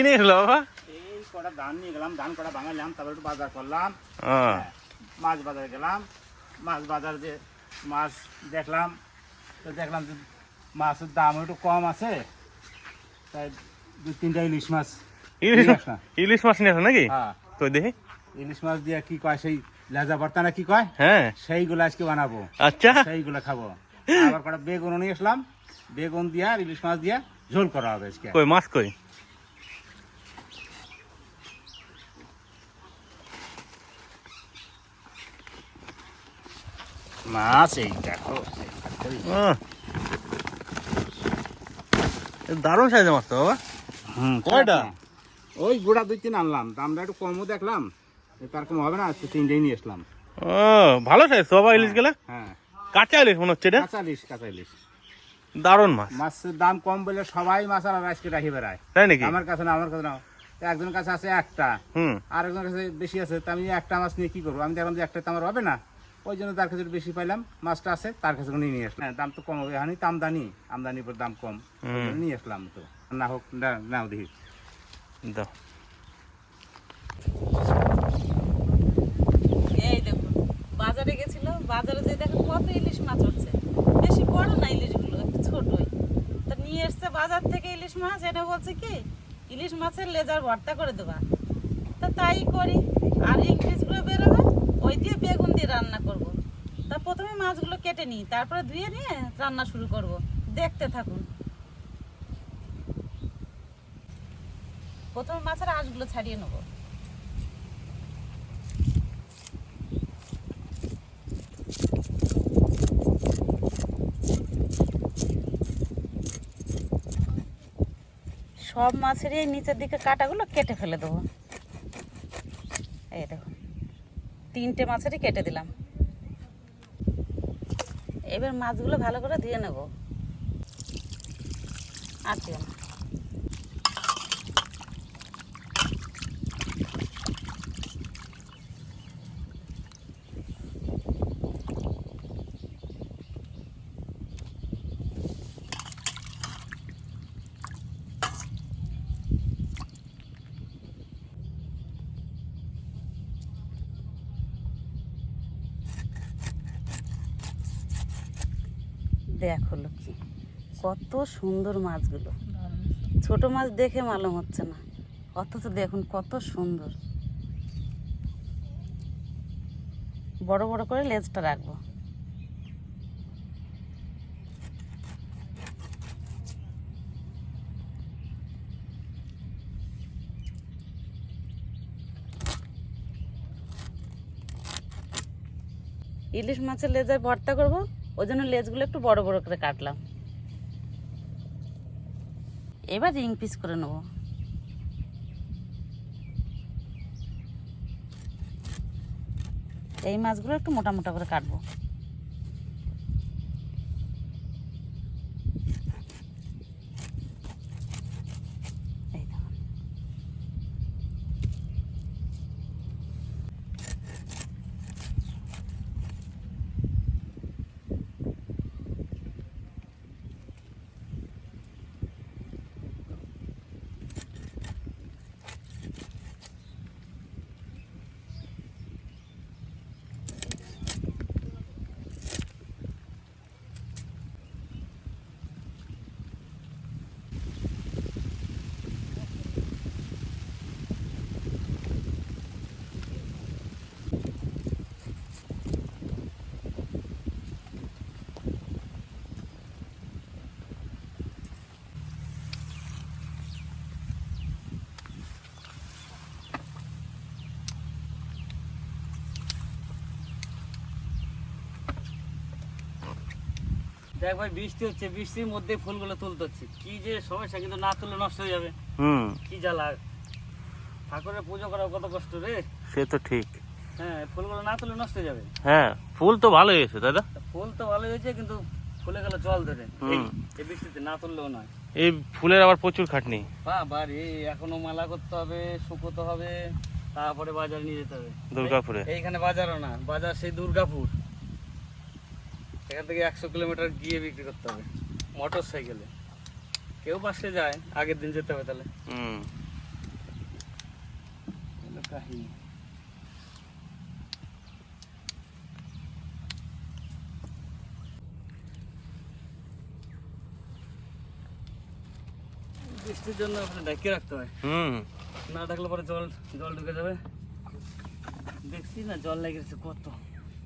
কি নিয়ে এসলো বাবা? এই কটা ধান নিয়ে গেলাম ধান কটা ভাঙালাম তারপর একটু বাজার করলাম। হ্যাঁ, মাছ বাজারে গেলাম। মাছ বাজার যে মাছ দেখলাম তো দেখলাম যে মাছের দাম একটু কম আছে। তাই দু তিনটা ইলিশ মাছ ইলিশ ইলিশ মাছ নিয়ে নাকি? হ্যাঁ। তো দেখি। ইলিশ মাছ দিয়ে কি কয় সেই লেজা ভর্তা না কি কয়? হ্যাঁ। সেইগুলো আজকে বানাবো। আচ্ছা। সেইগুলো খাব। আবার কটা বেগুন নিয়ে আসলাম। বেগুন দিয়া ইলিশ মাছ দিয়া ঝোল করা হবে আজকে। কই মাছ কই? মাছ এই দেখো ও। দারুণ সাইজের মাছ তো বাবা। হুম কয়টা? ওই গোড়া দুই তিন আনলাম দামটা একটু কমও দেখলাম হবে না আজকে তিনটেই নিয়ে আসলাম। ও ভালো সাইজ বাবা ইলিশ গেলে? হ্যাঁ কাঁচা ইলিশ মনে হচ্ছে এটা? কাঁচা ইলিশ কাঁচা ইলিশ। দারুণ মাছ। মাছের দাম কম বলে সবাই মাছ আর আজকে রাখি বেড়ায়। তাই নাকি? আমার কাছে না আমার কাছে না। একজনের কাছে আছে একটা হুম। আর একজনের কাছে বেশি আছে তা আমি একটা মাছ নিয়ে কি করব? আমি দেখলাম যে একটা তো আমার হবে না। ওই জন্য তার কাছে বেশি পাইলাম। মাছটা আছে তার কাছে নিয়ে নিয়ে আসলাম। হ্যাঁ, দাম তো কম হবে। হানি তো আমদানি আমদানির পর দাম কম। নিয়ে আসলাম তো। না হোক না নাও দেখি। দাও। এই দেখুন বাজারে গেছিল বাজারে যে দেখেন কত ইলিশ মাছ হচ্ছে বেশি বড় না ইলিশগুলো একটু ছোটই। তা নিয়ে এসছে বাজার থেকে ইলিশ মাছ। এটা বলছে কি ইলিশ মাছের লেজার ভর্তা করে দেবা। তা তাই করি। আর ইংলিশগুলো বেরোবে ওই দিয়ে বেগুন দিয়ে রান্না করব। তা প্রথমে মাছগুলো কেটে নিই, তারপরে ধুয়ে নিয়ে রান্না শুরু করব। দেখতে থাকুন প্রথমে মাছের আঁশগুলো ছাড়িয়ে নেব সব মাছেরই এই নিচের দিকে কাটাগুলো কেটে ফেলে দেবো এই দেখো তিনটে মাছেরই কেটে দিলাম। এবার মাছগুলো ভালো করে ধুয়ে নেব। আর দেখো লক্ষ্মী কত সুন্দর মাছগুলো। ছোট মাছ দেখে মালুম হচ্ছে না অথচ দেখুন কত সুন্দর। বড় বড় করে লেজটা রাখব। ইলিশ মাছের লেজায় ভর্তা করব? ওই জন্য লেজগুলো একটু বড় বড় করে কাটলাম। এবার রিং পিস করে নেব। এই মাছগুলো একটু মোটা মোটা করে কাটবো এই দেখুন। দেখ ভাই বৃষ্টি হচ্ছে বৃষ্টির মধ্যে ফুলগুলো তুলতে হচ্ছে। কি যে সমস্যা কিন্তু না তুললে নষ্ট হয়ে যাবে। হুম। কি জ্বালা। ঠাকুরের পুজো করা কত কষ্ট রে। সে তো ঠিক। হ্যাঁ ফুলগুলো না তুললে নষ্ট হয়ে যাবে। হ্যাঁ ফুল তো ভালো হয়েছে দাদা তা ফুল তো ভালো হয়েছে কিন্তু ফুলে গেল জল ধরে। এই- এই বৃষ্টিতে না তুললেও নয়। এই ফুলের আবার প্রচুর খাটনি। বা বাড়ি এখনও মালা করতে হবে শুকোতে হবে তারপরে বাজার নিয়ে যেতে হবে। দুর্গাপুরে। এইখানে বাজারও না বাজার সেই দুর্গাপুর। এখান থেকে একশো কিলোমিটার গিয়ে বিক্রি করতে হবে। মোটর সাইকেলে। কেউ পাশে যায় আগের দিন যেতে হবে তাহলে। হুম। কাহিনী। বৃষ্টির জন্য ওখানে ঢেকে রাখতে হয়। হুম। না ডাকলে পরে জল জল ঢুকে যাবে। দেখছি না জল লেগেছে কত।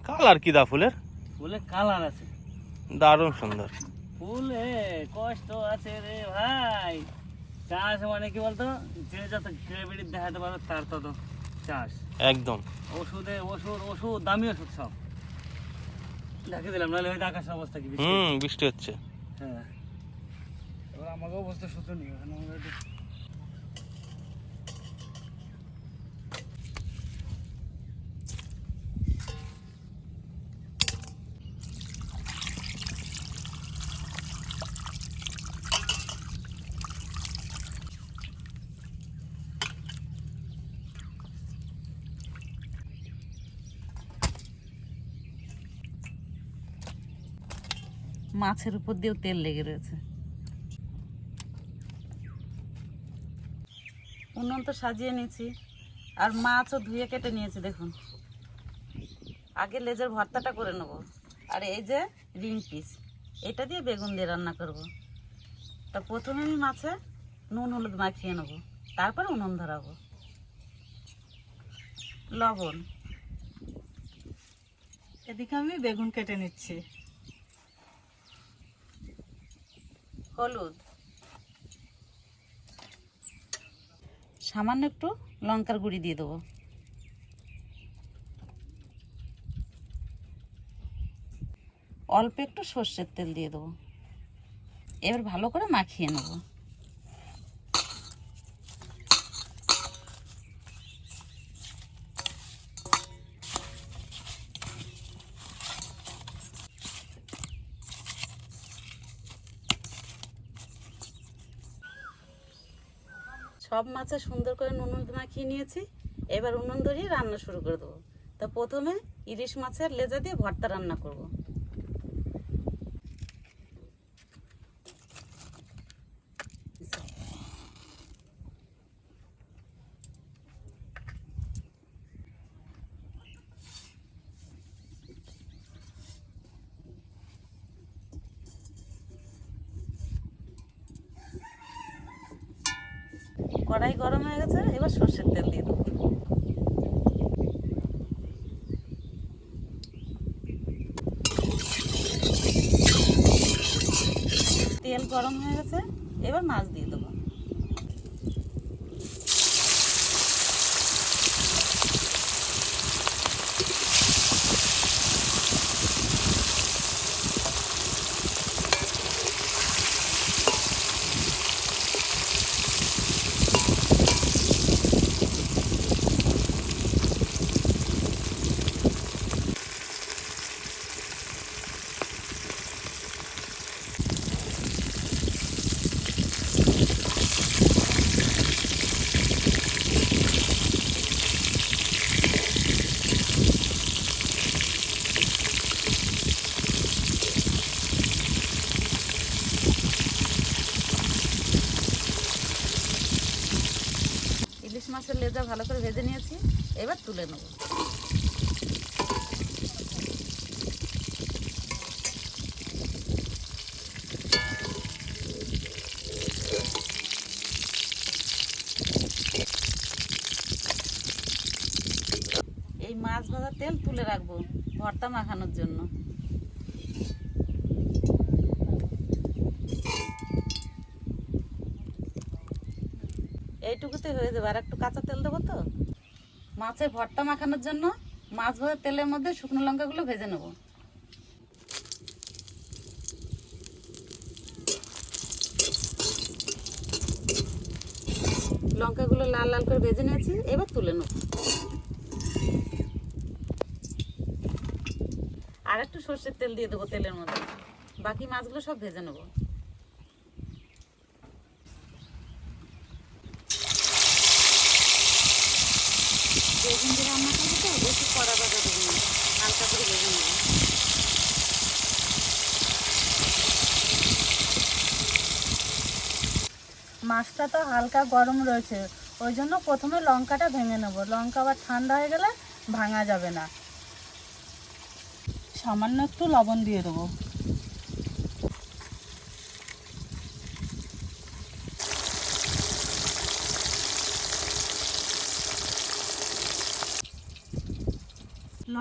কালার কি দা ফুলের? ফুলে কালার আছে। দারুণ সুন্দর। ফুলে কষ্ট আছে রে ভাই। চাষ মানে কি বলতো? যে যত ক্রেডিট দেখাতে পারো তার তত চাষ। একদম। ওষুধে ওষুধ ওষুধ দামি ওষুধ সব। দেখে দিলাম নাহলে হয়তো আকাশের অবস্থা কি বৃষ্টি হুম বৃষ্টি হচ্ছে। হ্যাঁ। এবার আমাকে অবস্থা শোচনীয় ওখানে আমরা মাছের উপর দিয়েও তেল লেগে রয়েছে। উনুন তো সাজিয়ে নিয়েছি, আর মাছও ধুয়ে কেটে নিয়েছি, দেখুন। আগে লেজের ভর্তাটা করে নেব। আর এই যে রিং পিস, এটা দিয়ে বেগুন দিয়ে রান্না করব। তা প্রথমে আমি মাছে নুন হলুদ মাখিয়ে নেব, তারপর উনুন ধরাবো। লবণ। এদিকে আমি বেগুন কেটে নিচ্ছি। হলুদ। সামান্য একটু লঙ্কার গুঁড়ি দিয়ে দেবো। অল্প একটু সর্ষের তেল দিয়ে দেবো। এবার ভালো করে মাখিয়ে নেব। সব মাছে সুন্দর করে নুন মাখিয়ে নিয়েছি। এবার উনুন ধরিয়ে রান্না শুরু করে দেবো। তা প্রথমে ইলিশ মাছের লেজা দিয়ে ভর্তা রান্না করব। কড়াই গরম হয়ে গেছে, এবার সর্ষের তেল দিয়ে দেবো। তেল গরম হয়ে গেছে, এবার মাছ দিয়ে দেবো ইলিশ মাছের লেজা ভালো করে ভেজে নিয়েছি, এবার তুলে নেব। এই মাছ ভাজা তেল তুলে রাখব, ভর্তা মাখানোর জন্য। এইটুকুতে হয়ে যাবে। আর একটু কাঁচা তেল দেবো তো? মাছের ভর্তা মাখানোর জন্য মাছ ভাজার তেলের মধ্যে শুকনো লঙ্কাগুলো ভেজে নেব। লঙ্কাগুলো লাল লাল করে ভেজে নিয়েছি, এবার তুলে নেব। আর একটু সর্ষের তেল দিয়ে দেবো তেলের মধ্যে। বাকি মাছগুলো সব ভেজে নেব। দিয়ে রান্না করব তো কড়া বাজা দেবো হালকা করে মাছটা তো হালকা গরম রয়েছে, ওই জন্য প্রথমে লঙ্কাটা ভেঙে নেব। লঙ্কা আবার ঠান্ডা হয়ে গেলে ভাঙা যাবে না। সামান্য একটু লবণ দিয়ে দেবো।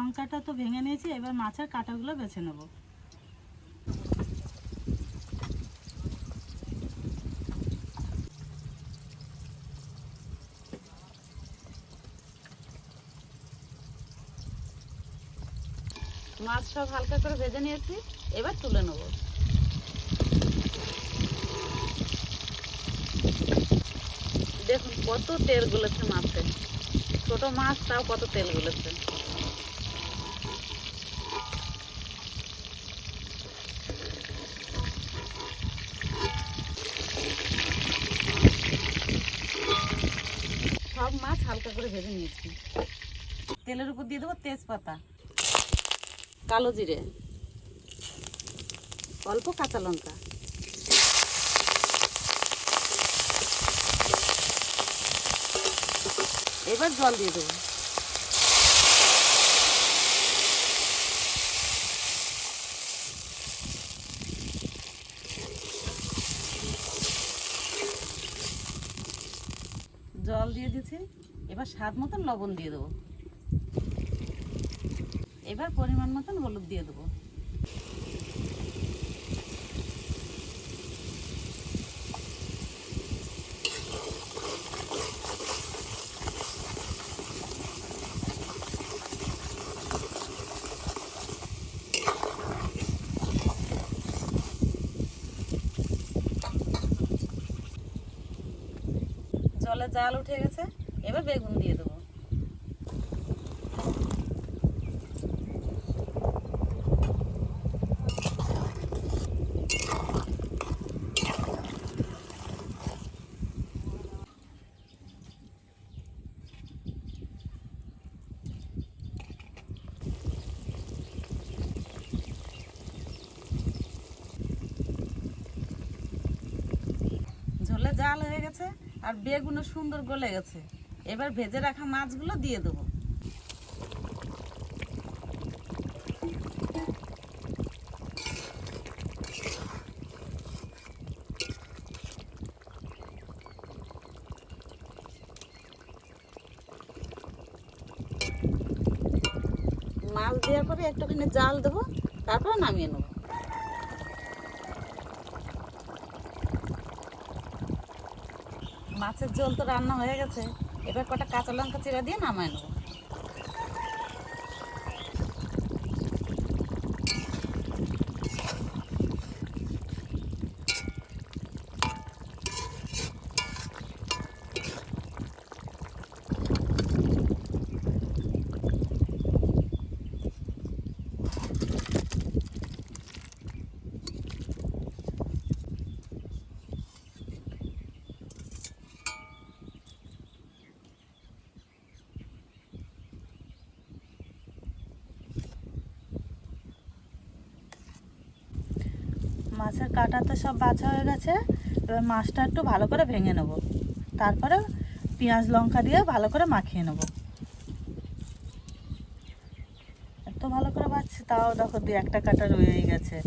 লঙ্কাটা তো ভেঙে নিয়েছি, এবার মাছের কাঁটাগুলো বেছে নেব। মাছ সব হালকা করে ভেজে নিয়েছি, এবার তুলে নেব। দেখুন কত তেল গুলেছে মাছে। ছোট মাছ, তাও কত তেল গুলেছে। করে ভেজে নিয়েছি। তেলের উপর দিয়ে দেবো তেজপাতা। কালো জিরে। অল্প কাঁচা লঙ্কা। এবার জল দিয়ে দেবো জল দিয়ে দিয়েছি এবার স্বাদ মতন লবণ দিয়ে দেবো। এবার পরিমাণ মতন হলুদ দিয়ে দেবো। জলে জাল উঠে গেছে। এবার বেগুন দিয়ে দেবো। ঝোলে জাল হয়ে গেছে আর বেগুনও সুন্দর গলে গেছে। এবার ভেজে রাখা মাছগুলো দিয়ে দেবো। মাছ দেওয়ার পরে একটুখানি জাল দেবো, তারপরে নামিয়ে নেব। মাছের ঝোল তো রান্না হয়ে গেছে। এবার কটা কাঁচা লঙ্কা চিরা দিয়ে নামায় নেব। মাছের কাটা তো সব বাছা হয়ে গেছে। এবার মাছটা একটু ভালো করে ভেঙে নেব। তারপরে পেঁয়াজ, লঙ্কা দিয়ে ভালো করে মাখিয়ে নেব। এত ভালো করে বাছছে তাও দেখো দু একটা কাটা রয়েই গেছে।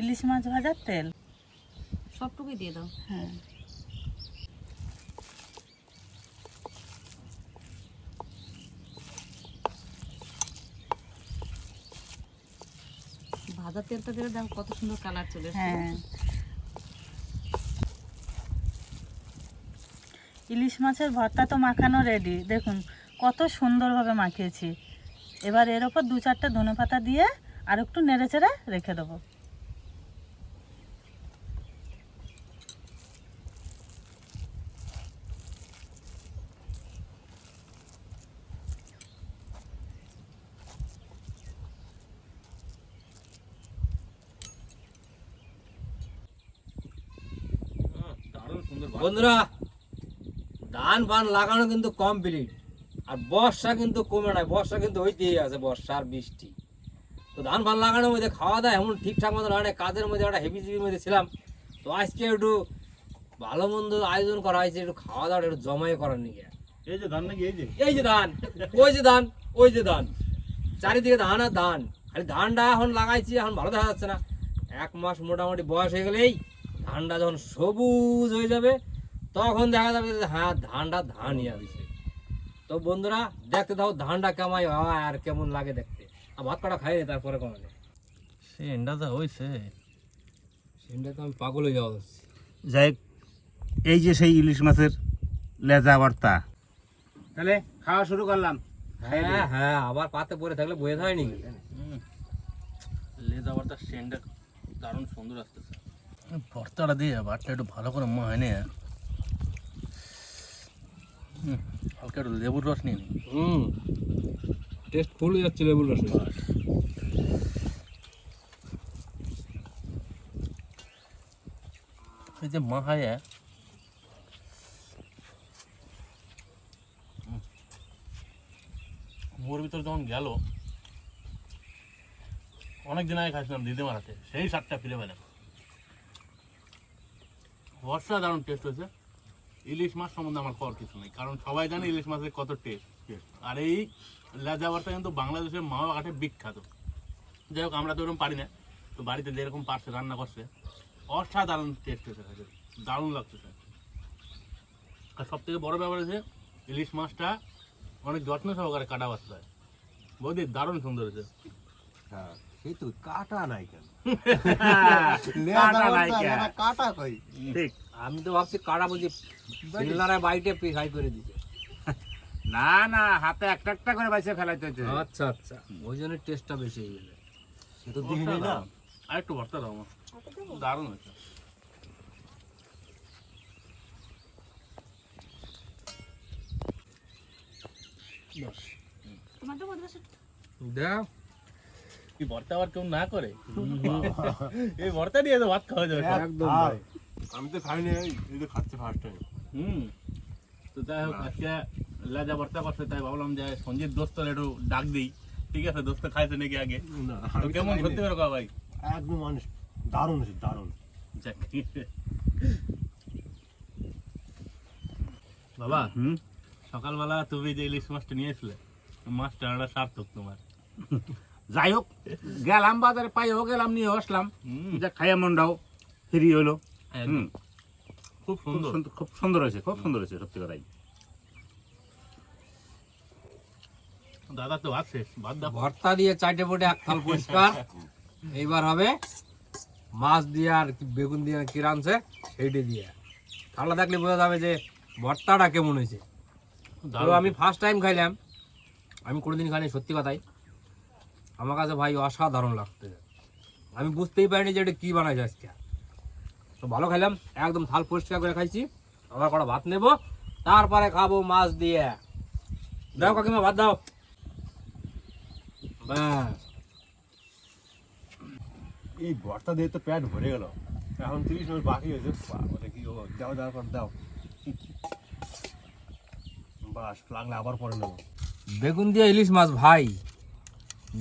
ইলিশ মাছ ভাজার তেল। সবটুকুই দিয়ে দাও। হ্যাঁ। ভাজা তেলটা দিলে দেখো কত সুন্দর কালার চলে হ্যাঁ। ইলিশ মাছের ভর্তা তো মাখানো রেডি দেখুন কত সুন্দরভাবে মাখিয়েছি। এবার এর ওপর দু চারটে ধনে পাতা দিয়ে আর একটু নেড়ে চেড়ে রেখে দেবো। বন্ধুরা ধান ফান লাগানো কিন্তু কমপ্লিট আর বর্ষা কিন্তু কমে নাই। বর্ষা কিন্তু হইতেই আছে বর্ষা আর বৃষ্টি। তো ধান ফান লাগানোর মধ্যে খাওয়া দাওয়া এমন ঠিকঠাক মতো না কাজের মধ্যে একটা হেভি জিবির মধ্যে ছিলাম। তো আজকে একটু ভালো মন্দ আয়োজন করা হয়েছে একটু খাওয়া দাওয়া একটু জমাই করার নিয়ে। এই যে ধান নাকি এই যে? এই যে ধান ওই যে ধান ওই যে ধান। চারিদিকে ধান আর ধান। খালি ধানটা এখন লাগাইছি এখন ভালো দেখা যাচ্ছে না। এক মাস মোটামুটি বয়স হয়ে গেলেই ধানটা যখন সবুজ হয়ে যাবে তখন দেখা যাবে যে হ্যাঁ ধানটা ধানই আছে তো বন্ধুরা দেখতে দাও ধানটা কেমন হয় আর কেমন লাগে দেখতে। আর ভাত কটা খাই তারপরে কমালে সে এন্ডা যা হইছে। সেটা তো আমি পাগল হয়ে যাওয়া যাচ্ছি। যাই এই যে সেই ইলিশ মাছের লেজা ভর্তা। তাহলে খাওয়া শুরু করলাম। হ্যাঁ হ্যাঁ আবার পাতে পরে থাকলে বয়ে হয়নি লেজ আবার তার সেন্টটা দারুণ সুন্দর আসতেছে। ভর্তাটা দিয়ে ভাতটা একটু ভালো করে মহানে হালকা একটু লেবুর রস নিয়ে নিই। হুম। টেস্ট ফুল হয়ে যাচ্ছে লেবুর রসে। এই যে মাহায়া মোর ভিতর যখন গেল অনেক দিন আগে খাইছিলাম দিদি মারাতে সেই স্বাদটা ফিরে পেলাম বর্ষা দারুণ টেস্ট হয়েছে। ইলিশ মাছ সম্বন্ধে আমার কর কিছু নেই। কারণ সবাই জানে ইলিশ মাছের কত টেস্ট আর এই লেজা ভর্তা কিন্তু বাংলাদেশের মাওয়া ঘাটে বিখ্যাত। যাই হোক আমরা তো ওরকম পারি না। তো বাড়িতে যেরকম পারছে রান্না করছে অসাধারণ টেস্ট হয়েছে দারুণ লাগতেছে। আর সব থেকে বড় ব্যাপার হচ্ছে ইলিশ মাছটা অনেক যত্ন সহকারে কাটা বাঁচতে হয়। বৌদি দারুণ সুন্দর হয়েছে। কিন্তু কাটা নাই কেন? কাটা নাই কেন? কাটা কই? ঠিক। আমি তো ভাবছি কাটা বুঝি পিল্লারা বাইটে পিসাই করে দিছে। না না হাতে একটা একটা করে বাইসে ফেলাইতে হচ্ছে আচ্ছা আচ্ছা। ওই জন্য টেস্টটা বেশি হয়ে গেল। তো দেখিনি না আর একটু ভর্তা দাও আমার। দারুণ হয়েছে। ভর্তা আবার কেউ না করে? এই ভর্তা দিয়ে তো ভাত খাওয়া যাবে। একদম ভাই। আমি তো খাইনি এই তো খাচ্ছে ফার্স্ট টাইম হুম তো যাই হোক আজকে লাজা ভর্তা করছে তাই ভাবলাম যে সঞ্জিত দোস্ত একটু ডাক দিই। ঠিক আছে দোস্ত খাইছে নাকি আগে? তো কেমন সত্যি করে কও ভাই? একদম মানুষ দারুণ আছে দারুণ। বাবা হুম? সকালবেলা তুমি যে ইলিশ মাছটা নিয়ে এসলে মাছটা একটা সার্থক তোমার। যাই হোক গেলাম বাজারে পাইও গেলাম নিয়ে আসলাম। হুম, যা খাইয়া মনটাও ফ্রি হলো। খুব সুন্দর। সুন্দর খুব সুন্দর হয়েছে খুব সুন্দর হয়েছে সত্যি কথাই। দাদা তো ভর্তা দিয়ে চারটে ফুটে এক থাল পরিষ্কার। এইবার হবে মাছ দিয়ে আর কি বেগুন দিয়ে কি রাঁধছে সেইটা দিয়ে। থালা দেখলে বোঝা যাবে যে ভর্তাটা কেমন হয়েছে। তো আমি ফার্স্ট টাইম খাইলাম। আমি কোনোদিন খাইনি সত্যি কথাই। আমার কাছে ভাই অসাধারণ লাগতে আমি বুঝতেই পারিনি যে এটা কি বানাইছে আজকে। তো ভালো খাইলাম একদম থাল পরিষ্কার করে খাইছি। আবার কটা ভাত নেব তারপরে খাব মাছ দিয়ে। দাও কাকিমা ভাত দাও। ব্যাস। এই ভর্তা দিয়ে তো পেট ভরে গেল। এখন তিরিশ মিনিট বাকি হয়েছে। বাবা কি দাও দাও করে দাও। বাস লাগলে আবার পরে নেব। বেগুন দিয়ে ইলিশ মাছ ভাই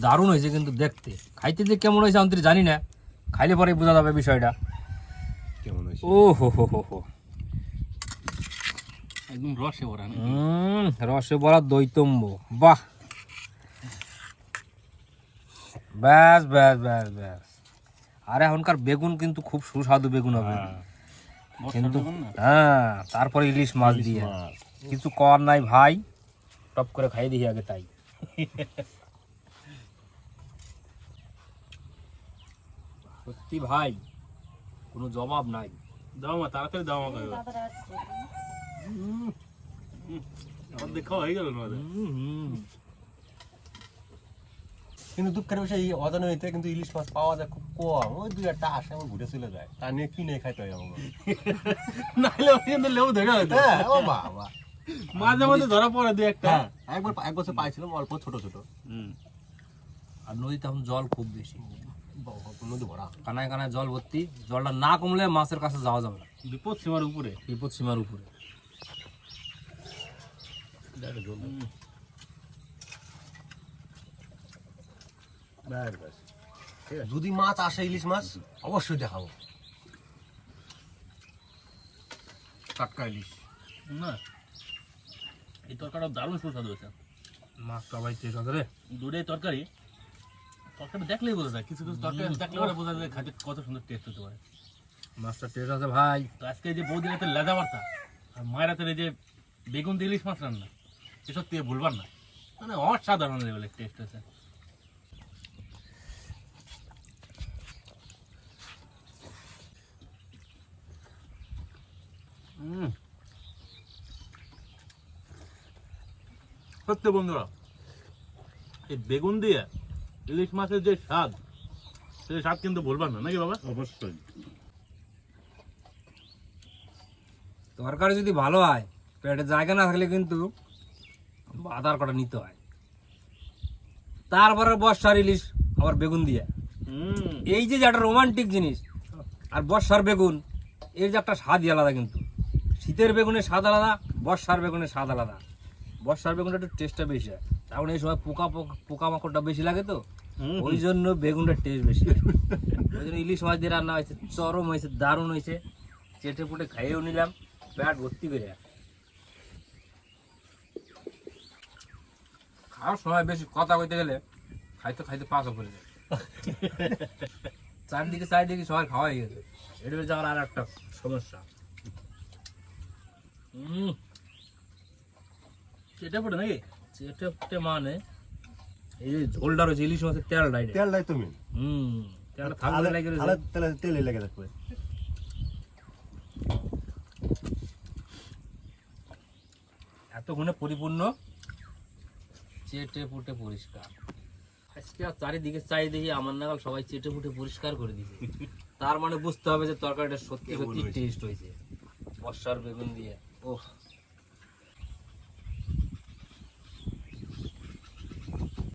দারুণ হয়েছে কিন্তু দেখতে। খাইতে যে কেমন হয়েছে আমি জানি না। খাইলে পরে বোঝা যাবে বিষয়টা। কেমন ও হো হো হো হো একদম রসে ভরা হুম রসে বলা দৈতম্ব বাহ। ব্যাস ব্যাস ব্যাস ব্যাস। আর এখনকার বেগুন কিন্তু খুব সুস্বাদু বেগুন হবে। কিন্তু হ্যাঁ তারপরে ইলিশ মাছ দিয়ে। কিছু কর নাই ভাই। টপ করে খাই দিই আগে তাই। সত্যি ভাই কোনো জবাব নাই। দাও মা তাড়াতাড়ি দাও আমাকে। আমার দেখা হয়ে গেল। কিন্তু দুঃখের বিষয় এই অজানিতে কিন্তু ইলিশ মাছ পাওয়া যায় খুব কম। ওই দুই একটা আসে আমার ঘুরে চলে যায়। তা নিয়ে কিনে খাইতে হয় আমাকে? নাহলে কিন্তু লেবু ধরে হ্যাঁ ও বাবা। মাঝে মাঝে ধরা পড়ে দুই একটা। হ্যাঁ একবার এক বছর পাইছিলাম অল্প ছোট ছোট। আর নদীতে এখন জল খুব বেশি। কানায় কানায় জল ভর্তি। জলটা না কমলে মাছের কাছে যাওয়া যাবে না। বিপদ সীমার উপরে। বিপদ সীমার উপরে। যদি মাছ আসে ইলিশ মাছ অবশ্যই দেখাবো। টাটকা ইলিশ। না। এই তরকারিটা দারুণ সুস্বাদু হয়েছে। মাছটা ভাই শেষ হবে রে। দুধের তরকারি। তরকারি দেখলেই বোঝা যায় কিছু কিছু তরকারি দেখলে পরে বোঝা যায় খাতে কত সুন্দর টেস্ট হতে পারে। মাছটা টেস্ট আছে ভাই। তো আজকে যে লেদা ভর্তা আর মায়ের এই যে বেগুন দিয়ে ইলিশ মাছ রান্না এসব তুই ভুলবার না। মানে অসাধারণ লেভেলের টেস্ট উম। সত্যি বন্ধুরা এই বেগুন দিয়ে ইলিশ মাছের যে স্বাদ সেই স্বাদ কিন্তু ভুলবার না নাকি বাবা? অবশ্যই। তরকারি যদি ভালো হয় পেটে জায়গা না থাকলে কিন্তু আধার কটা নিতে হয়। তারপরে বর্ষার ইলিশ আবার বেগুন দিয়ে। হুম। এই যে যে একটা রোমান্টিক জিনিস আর বর্ষার বেগুন এর যে একটা স্বাদই আলাদা কিন্তু। শীতের বেগুনের স্বাদ আলাদা বর্ষার বেগুনের স্বাদ আলাদা। বর্ষার বেগুনটা একটু টেস্টটা বেশি হয়। কারণ এই সময় পোকা পোকা- পোকামাকড়টা বেশি লাগে তো। ওই জন্য বেগুনটা টেস্ট বেশি ওই জন্য ইলিশ মাছ দিয়ে রান্না হয়েছে চরম হয়েছে দারুণ হয়েছে। চেটে পুটে খাইয়েও নিলাম পেট ভর্তি করে। খাওয়ার সময় বেশি কথা কইতে গেলে খাইতে খাইতে পাঁচও পড়ে যায়। চারদিকে চারিদিকে সবাই খাওয়া হয়ে গেছে। এটা হচ্ছে আমার আর একটা সমস্যা। হুম এটা পড়ে নাকি? চেটে মানে? এই যে ঝোলটা রয়েছে ইলিশ মাছের তেল ডাইরে তেল নাই তুমি হুম তেলটা থাকলে লাগে রয়েছে তেলে তেলে লেগে থাকবে এতক্ষণে পরিপূর্ণ। চেটে পুটে পরিষ্কার। আজকে চারিদিকে চাই দেখি আমার নাগাল সবাই চেটে পুটে পরিষ্কার করে দিছে। তার মানে বুঝতে হবে যে তরকারিটা সত্যি সত্যি টেস্ট হয়েছে। বর্ষার বেগুন দিয়ে। ওহ।